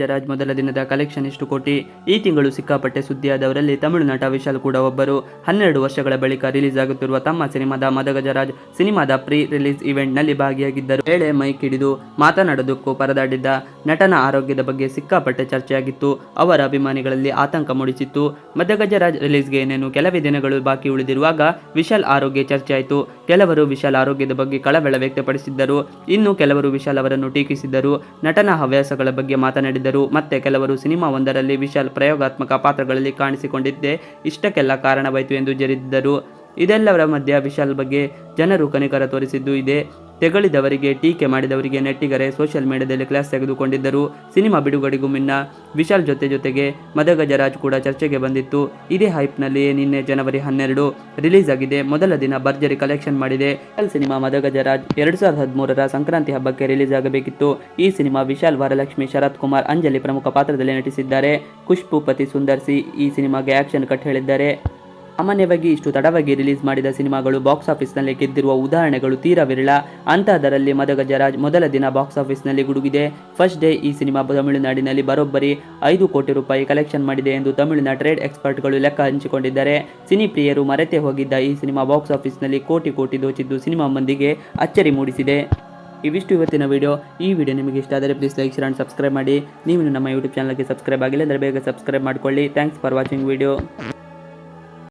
ಜರಾಜ್ ಮೊದಲ ದಿನದ ಕಲೆಕ್ಷನ್ ಇಷ್ಟು ಕೋಟಿ? ಈ ತಿಂಗಳು ಸಿಕ್ಕಾಪಟ್ಟೆ ಸುದ್ದಿಯಾದವರಲ್ಲಿ ತಮಿಳು ನಟ ವಿಶಾಲ್ ಕೂಡ ಒಬ್ಬರು. ಹನ್ನೆರಡು ವರ್ಷಗಳ ಬಳಿಕ ರಿಲೀಸ್ ಆಗುತ್ತಿರುವ ತಮ್ಮ ಸಿನಿಮಾದ ಮದಗಜರಾಜ್ ಸಿನಿಮಾದ ಪ್ರೀ ರಿಲೀಸ್ ಇವೆಂಟ್ನಲ್ಲಿ ಭಾಗಿಯಾಗಿದ್ದರು. ವೇಳೆ ಮೈಕ್ ಹಿಡಿದು ಮಾತನಾಡೋದಕ್ಕೂ ಪರದಾಡಿದ್ದ ನಟನ ಆರೋಗ್ಯದ ಬಗ್ಗೆ ಸಿಕ್ಕಾಪಟ್ಟೆ ಚರ್ಚೆಯಾಗಿತ್ತು. ಅವರ ಅಭಿಮಾನಿಗಳಲ್ಲಿ ಆತಂಕ ಮೂಡಿಸಿತ್ತು. ಮದಗಜರಾಜ್ ರಿಲೀಸ್ಗೆ ಏನೇನು ಕೆಲವೇ ದಿನಗಳು ಬಾಕಿ ಉಳಿದಿರುವಾಗ ವಿಶಾಲ್ ಆರೋಗ್ಯ ಚರ್ಚೆಯಾಯಿತು. ಕೆಲವರು ವಿಶಾಲ್ ಆರೋಗ್ಯದ ಬಗ್ಗೆ ಕಳವಳ ವ್ಯಕ್ತಪಡಿಸಿದ್ದರು. ಇನ್ನು ಕೆಲವರು ವಿಶಾಲ್ ಅವರನ್ನು ಟೀಕಿಸಿದ್ದರು. ನಟನ ಹವ್ಯಾಸಗಳ ಬಗ್ಗೆ ಮಾತನಾಡಿದರು ಮತ್ತೆ ಕೆಲವರು ಸಿನಿಮಾ ಒಂದರಲ್ಲಿ ವಿಶಾಲ್ ಪ್ರಯೋಗಾತ್ಮಕ ಪಾತ್ರಗಳಲ್ಲಿ ಕಾಣಿಸಿಕೊಂಡಿದ್ದೇ. ಇಷ್ಟಕ್ಕೆಲ್ಲ ಕಾರಣವಾಯಿತು ಎಂದು ಜರಿದಿದ್ದರು ಇದೆಲ್ಲವರ ಮಧ್ಯೆ ವಿಶಾಲ್ ಬಗ್ಗೆ ಜನರು ಕನಿಕರ ತೋರಿಸಿದ್ದು ಇದೆ. ತೆಗಳಿದವರಿಗೆ, ಟೀಕೆ ಮಾಡಿದವರಿಗೆ ನೆಟ್ಟಿಗರೆ ಸೋಷಿಯಲ್ ಮೀಡಿಯಾದಲ್ಲಿ ಕ್ಲಾಸ್ ತೆಗೆದುಕೊಂಡಿದ್ದರು. ಸಿನಿಮಾ ಬಿಡುಗಡೆಗೂ ಮುನ್ನ ವಿಶಾಲ್ ಜೊತೆ ಜೊತೆಗೆ ಮದಗಜರಾಜ್ ಕೂಡ ಚರ್ಚೆಗೆ ಬಂದಿತ್ತು. ಇದೇ ಹೈಪ್ನಲ್ಲಿಯೇ ನಿನ್ನೆ ಜನವರಿ ಹನ್ನೆರಡು ರಿಲೀಸ್ ಆಗಿದೆ. ಮೊದಲ ದಿನ ಭರ್ಜರಿ ಕಲೆಕ್ಷನ್ ಮಾಡಿದೆ. ವಿಶಾಲ್ ಸಿನಿಮಾ ಮದಗಜರಾಜ್ ಎರಡು ಸಾವಿರದ ಹದಿಮೂರರ ಸಂಕ್ರಾಂತಿ ಹಬ್ಬಕ್ಕೆ ರಿಲೀಸ್ ಆಗಬೇಕಿತ್ತು. ಈ ಸಿನಿಮಾ ವಿಶಾಲ್ ವರಲಕ್ಷ್ಮಿ ಶರತ್ ಕುಮಾರ್, ಅಂಜಲಿ ಪ್ರಮುಖ ಪಾತ್ರದಲ್ಲಿ ನಟಿಸಿದ್ದಾರೆ. ಖುಷ್ಬು ಪತಿ ಸುಂದರ್ ಸಿ ಈ ಸಿನಿಮಾಗೆ ಆಕ್ಷನ್ ಕಟ್ ಹೇಳಿದ್ದಾರೆ. ಸಾಮಾನ್ಯವಾಗಿ ಇಷ್ಟು ತಡವಾಗಿ ರಿಲೀಸ್ ಮಾಡಿದ ಸಿನಿಮಾಗಳು ಬಾಕ್ಸ್ ಆಫೀಸ್ನಲ್ಲಿ ಗೆದ್ದಿರುವ ಉದಾಹರಣೆಗಳು ತೀರಾ ವಿರಳ ಅಂತಹದರಲ್ಲಿ ಮದಗಜರಾಜ್ ಮೊದಲ ದಿನ ಬಾಕ್ಸ್ ಆಫೀಸ್ನಲ್ಲಿ ಗುಡುಗಿದೆ. ಫಸ್ಟ್ ಡೇ ಈ ಸಿನಿಮಾ ತಮಿಳುನಾಡಿನಲ್ಲಿ ಬರೋಬ್ಬರಿ ಐದು ಕೋಟಿ ರೂಪಾಯಿ ಕಲೆಕ್ಷನ್ ಮಾಡಿದೆ ಎಂದು ತಮಿಳಿನ ಟ್ರೇಡ್ ಎಕ್ಸ್ಪರ್ಟ್ಗಳು ಲೆಕ್ಕ ಹಂಚಿಕೊಂಡಿದ್ದಾರೆ. ಸಿನಿ ಪ್ರಿಯರು ಮರೆತೇ ಹೋಗಿದ್ದ ಈ ಸಿನಿಮಾ ಬಾಕ್ಸ್ ಆಫೀಸ್ನಲ್ಲಿ ಕೋಟಿ ಕೋಟಿ ದೋಚಿದ್ದು ಸಿನಿಮಾ ಮಂದಿಗೆ ಅಚ್ಚರಿ ಮೂಡಿಸಿದೆ. ಇವಿಷ್ಟು ಇವತ್ತಿನ ವಿಡಿಯೋ. ಈ ವಿಡಿಯೋ ನಿಮಗೆ ಇಷ್ಟ ಆದರೆ please like, share and subscribe ಮಾಡಿ. ನೀವು ನಮ್ಮ ಯೂಟ್ಯೂಬ್ ಚಾನಲ್ಗೆ ಸಬ್ಸ್ಕ್ರೈಬ್ ಆಗಿಲ್ಲ ಅಂದರೆ ಬೇಗ ಸಬ್ಸ್ಕ್ರೈಬ್ ಮಾಡ್ಕೊಳ್ಳಿ. Thanks for watching video.